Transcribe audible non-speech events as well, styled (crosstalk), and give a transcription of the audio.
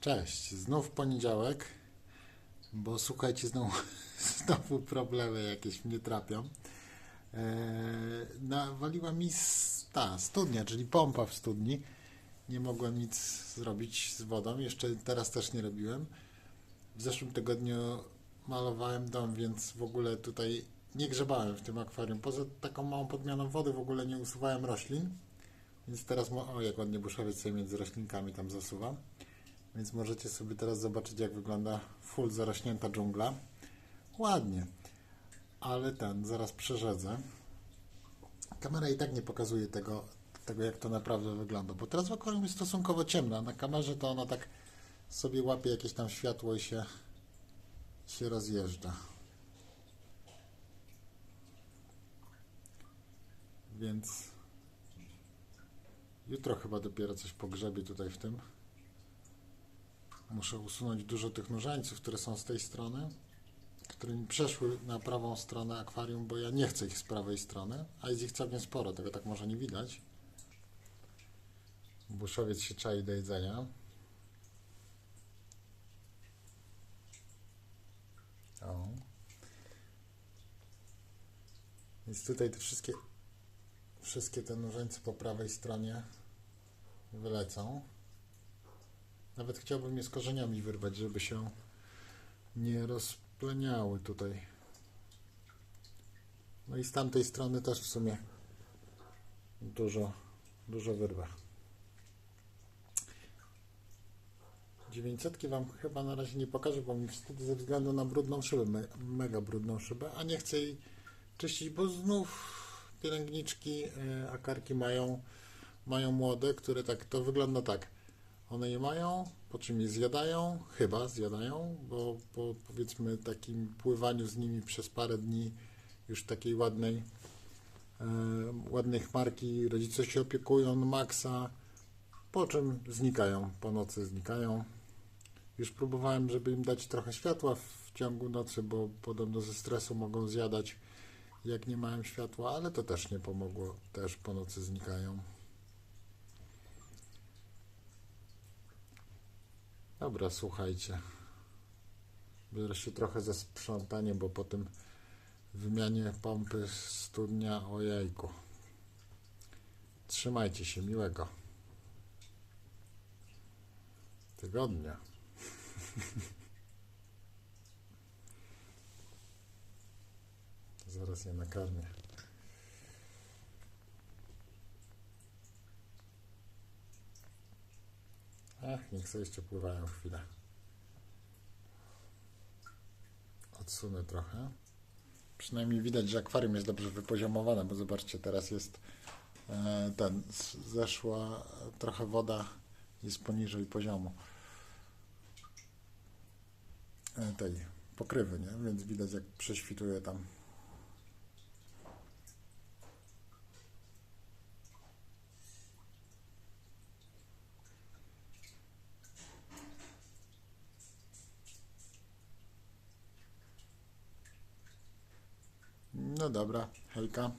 Cześć, znów poniedziałek, bo słuchajcie, znowu, (laughs) znowu problemy jakieś mnie trapią. Eee, nawaliła mi ta studnia, czyli pompa w studni. Nie mogłem nic zrobić z wodą, jeszcze teraz też nie robiłem. W zeszłym tygodniu malowałem dom, więc w ogóle tutaj nie grzebałem w tym akwarium. Poza taką małą podmianą wody w ogóle nie usuwałem roślin. Więc teraz, o jak ładnie buszowiec sobie między roślinkami tam zasuwa. Więc możecie sobie teraz zobaczyć, jak wygląda full zarośnięta dżungla. Ładnie. Ale ten, zaraz przerzedzę. Kamera i tak nie pokazuje tego, tego, jak to naprawdę wygląda, bo teraz w akwarium jest stosunkowo ciemno. Na kamerze to ona tak sobie łapie jakieś tam światło i się, się rozjeżdża. Więc jutro chyba dopiero coś pogrzebie tutaj w tym. Muszę usunąć dużo tych nóżańców, które są z tej strony, które mi przeszły na prawą stronę akwarium, bo ja nie chcę ich z prawej strony, a jest ich całkiem sporo, tego tak może nie widać. Buszowiec się czai do jedzenia. O. Więc tutaj te wszystkie, wszystkie te nóżańce po prawej stronie wylecą. Nawet chciałbym je z korzeniami wyrwać, żeby się nie rozpleniały tutaj. No i z tamtej strony też w sumie dużo, dużo wyrwę. 900 Wam chyba na razie nie pokażę, bo mi wstyd ze względu na brudną szybę, me, mega brudną szybę, a nie chcę jej czyścić, bo znów pielęgniczki, e, akarki mają, mają młode, które tak, to wygląda tak. One je mają, po czym je zjadają, chyba zjadają, bo po powiedzmy takim pływaniu z nimi przez parę dni już takiej ładnej, e, ładnej chmarki rodzice się opiekują, maksa, po czym znikają, po nocy znikają. Już próbowałem, żeby im dać trochę światła w ciągu nocy, bo podobno ze stresu mogą zjadać, jak nie mają światła, ale to też nie pomogło, też po nocy znikają. Dobra, słuchajcie. Biorę się trochę za sprzątanie, bo po tym wymianie pompy studnia o jajku. Trzymajcie się, miłego tygodnia. (laughs) Zaraz je nakarmię. Ach, niech sobie jeszcze pływają chwilę. Odsunę trochę. Przynajmniej widać, że akwarium jest dobrze wypoziomowane, bo zobaczcie, teraz jest e, ten, zeszła trochę woda, jest poniżej poziomu e, tej pokrywy, nie? Więc widać, jak prześwituje tam. No dobra, hejka.